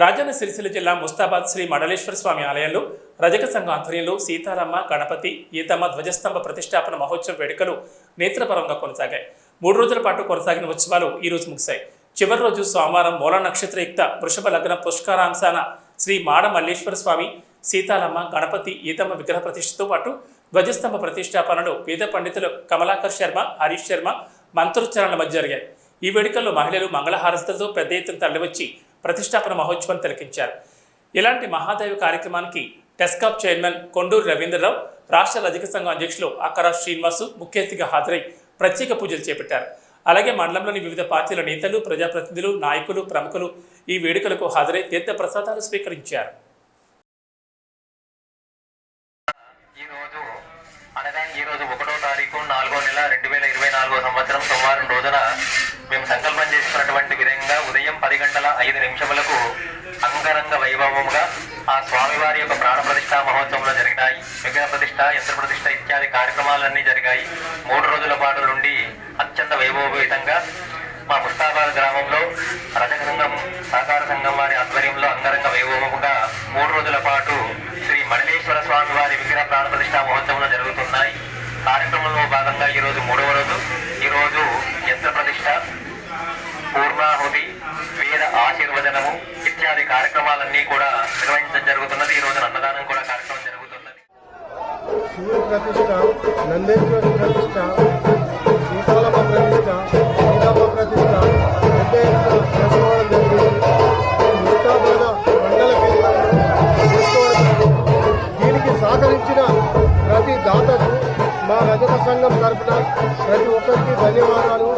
రాజన్న సిరిసిల్ల జిల్లా ముస్తాబాద్ శ్రీ మండలేశ్వర స్వామి ఆలయంలో రజక సంఘ ఆధ్వర్యంలో సీతారామ గణపతి ఈతమ్మ ధ్వజస్తంభ ప్రతిష్టాపన మహోత్సవ వేడుకలు నేత్రపరంగా కొనసాగాయి. మూడు రోజుల పాటు కొనసాగిన ఉత్సవాలు ఈ రోజు ముగిశాయి. చివరి రోజు సోమవారం మూల నక్షత్రయుక్త వృషభ లగ్న పుష్కరాంశాన శ్రీ మాడ మల్లేశ్వర స్వామి సీతారామ గణపతి ఈతమ్మ విగ్రహ ప్రతిష్టతో పాటు ధ్వజస్తంభ ప్రతిష్టాపనలు వేద పండితులు కమలాకర్ శర్మ హరీష్ శర్మ మంత్రోచ్చారణల మధ్య జరిగాయి. ఈ వేడుకల్లో మహిళలు మంగళహారతులతో పెద్ద ఎత్తున తరలివచ్చి ప్రతిష్టాపన మహోత్సవం తిలకించారు. ఇలాంటి మహాదేవ కార్యక్రమానికి టెస్కాప్ చైర్మన్ కొండూరు రవీంద్రరావు రాష్ట్ర రజక సంఘం అధ్యక్షులు అక్కరా శ్రీనివాసు ముఖ్య అతిథిగా హాజరై ప్రత్యేక పూజలు చేపట్టారు. అలాగే మండలంలోని వివిధ పార్టీల నేతలు ప్రజాప్రతినిధులు నాయకులు ప్రముఖులు ఈ వేడుకలకు హాజరై తీర్థ ప్రసాదాలు స్వీకరించారు. ఈ రోజు అనగా ఈ రోజు ఒకటో తారీఖు నాలుగో నెల రెండు వేల ఇరవై నాలుగో సంవత్సరం సోమవారం రోజున అంగరంగ వైభవముగా ఆ స్వామివారి యొక్క ప్రాణ ప్రతిష్ట మహోత్సవంలో జరిగినాయి. విగ్రహ ప్రతిష్ట యంత్ర ప్రతిష్ఠ ఇత్యాది కార్యక్రమాలన్నీ జరిగాయి. మూడు రోజుల పాటు నుండి అత్యంత వైభవపేతంగా మా ముస్తాబాద్ గ్రామంలో రజక సంఘం సహకార సంఘం వారి ఆధ్వర్యంలో అంగరంగ వైభవముగా మూడు రోజుల పాటు శ్రీ మడలేశ్వర స్వామి వారి విగ్రహ ప్రాణ ప్రతిష్ట మహోత్సవంలో జరుగుతున్నాయి కార్యక్రమంలో భాగంగా ఈ రోజు మూడవ రోజు ఈ రోజు యంత్ర ప్రతిష్ఠ పూర్ణాహుతి వేద ఆశీర్వదనము ఇత్యాది కార్యక్రమాలన్నీ కూడా నిర్వహించడం జరుగుతున్నది. ఈ రోజు అన్నదానం కూడా కార్యక్రమం జరుగుతున్నది. శివుడి ప్రతిష్ట నందేశ్వర ప్రతిష్ట సీతాలమ్మ ప్రతిష్ట సీతమ్మ ప్రతిష్ట పెద్ద ఎత్తున చేసుకోవడం జరిగింది ముస్తాబాద మండల కేంద్రంలో దీనికి సహకరించిన ప్రతి దాతకు మా రజక సంఘం తరపున ప్రతి ఒక్కరికి ధన్యవాదాలు.